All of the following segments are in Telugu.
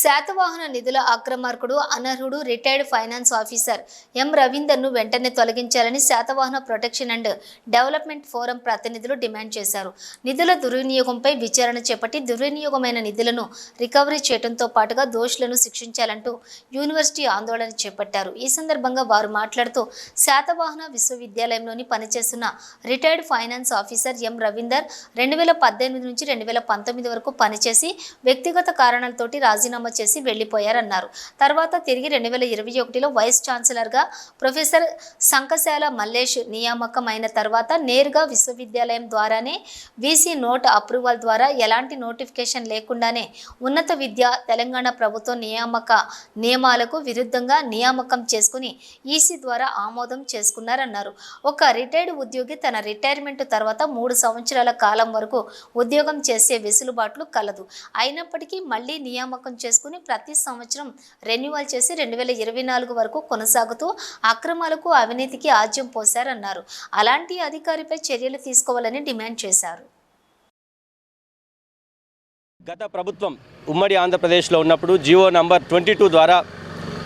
శాతవాహన నిధుల అక్రమార్కుడు అనర్హుడు రిటైర్డ్ ఫైనాన్స్ ఆఫీసర్ ఎం. రవీందర్ను వెంటనే తొలగించాలని Satavahana protection and development forum ప్రతినిధులు డిమాండ్ చేశారు. నిధుల దుర్వినియోగంపై విచారణ చేపట్టి దుర్వినియోగమైన నిధులను రికవరీ చేయడంతో పాటుగా దోషులను శిక్షించాలంటూ యూనివర్సిటీ ఆందోళన చేపట్టారు. ఈ సందర్భంగా వారు మాట్లాడుతూ శాతవాహన విశ్వవిద్యాలయంలోని పనిచేస్తున్న retired finance officer M. Ravinder రెండు వేల పద్దెనిమిది నుంచి రెండు వేల పంతొమ్మిది వరకు పనిచేసి వ్యక్తిగత కారణాలతోటి రాజీనామా చేసి వెళ్ళిపోయారన్నారు తర్వాత తిరిగి రెండు వేల ఇరవై ఒకటిలో వైస్ ఛాన్సలర్గా ప్రొఫెసర్ సంకశాల మల్లేష్ నియామకం అయిన తర్వాత నేరుగా విశ్వవిద్యాలయం ద్వారానే వీసీ నోట్ అప్రూవల్ ద్వారా ఎలాంటి నోటిఫికేషన్ లేకుండానే ఉన్నత విద్య తెలంగాణ ప్రభుత్వ నియామక నియమాలకు విరుద్ధంగా నియామకం చేసుకుని ఈసీ ద్వారా ఆమోదం చేసుకున్నారన్నారు. ఒక రిటైర్డ్ ఉద్యోగి తన రిటైర్మెంట్ తర్వాత మూడు సంవత్సరాల కాలం వరకు ఉద్యోగం చేసే వెసులుబాట్లు కలదు. అయినప్పటికీ మళ్ళీ నియామకం చేసుకుని ప్రతి సంవత్సరం రెన్యువల్ చేసి రెండు వేల ఇరవై నాలుగు వరకు కొనసాగుతూ అక్రమాలకు అవినీతికి ఆజ్యం పోశారన్నారు. అలాంటి అధికారిపై చర్యలు తీసుకోవాలని డిమాండ్ చేశారు. గత ప్రభుత్వం ఉమ్మడి ఆంధ్రప్రదేశ్లో ఉన్నప్పుడు G O number twenty two ద్వారా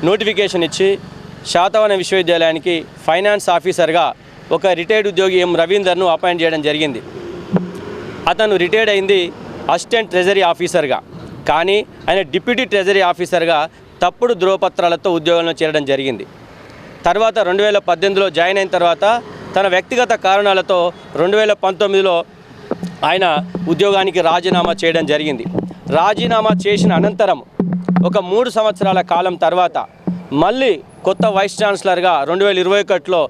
నోటిఫికేషన్ ఇచ్చి శాతవన విశ్వవిద్యాలయానికి ఫైనాన్స్ ఆఫీసర్గా ఒక రిటైర్డ్ ఉద్యోగి ఎం రవీందర్ను అపాయింట్ చేయడం జరిగింది. అతను రిటైర్డ్ అయింది అసిస్టెంట్ ట్రెజరీ ఆఫీసర్గా. కానీ ఆయన డిప్యూటీ ట్రెజరీ ఆఫీసర్గా తప్పుడు ధ్రువపత్రాలతో ఉద్యోగంలో చేరడం జరిగింది. తర్వాత రెండు వేల పద్దెనిమిదిలో జాయిన్ అయిన తర్వాత తన వ్యక్తిగత కారణాలతో రెండు వేల పంతొమ్మిదిలో ఆయన ఉద్యోగానికి రాజీనామా చేయడం జరిగింది. రాజీనామా చేసిన అనంతరం ఒక మూడు సంవత్సరాల కాలం తర్వాత మళ్ళీ కొత్త వైస్ ఛాన్సలర్గా రెండు వేల ఇరవై ఒకటిలో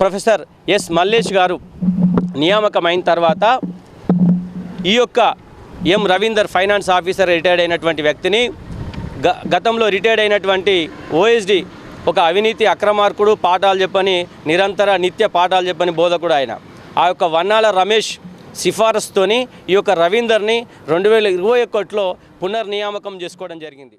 ప్రొఫెసర్ ఎస్ మల్లేష్ గారు నియామకమైన తర్వాత ఈ యొక్క M Ravinder finance officer retired అయినటువంటి వ్యక్తిని గ గతంలో రిటైర్డ్ అయినటువంటి ఓఎస్డి ఒక అవినీతి అక్రమార్కుడు పాఠాలు చెప్పని నిరంతర నిత్య పాఠాలు చెప్పని బోధకుడు ఆయన. ఆ యొక్క వన్నాల రమేష్ సిఫారసుతోని ఈ యొక్క రవీందర్ని రెండు వేల ఇరవై ఒకటిలో పునర్నియామకం చేసుకోవడం జరిగింది.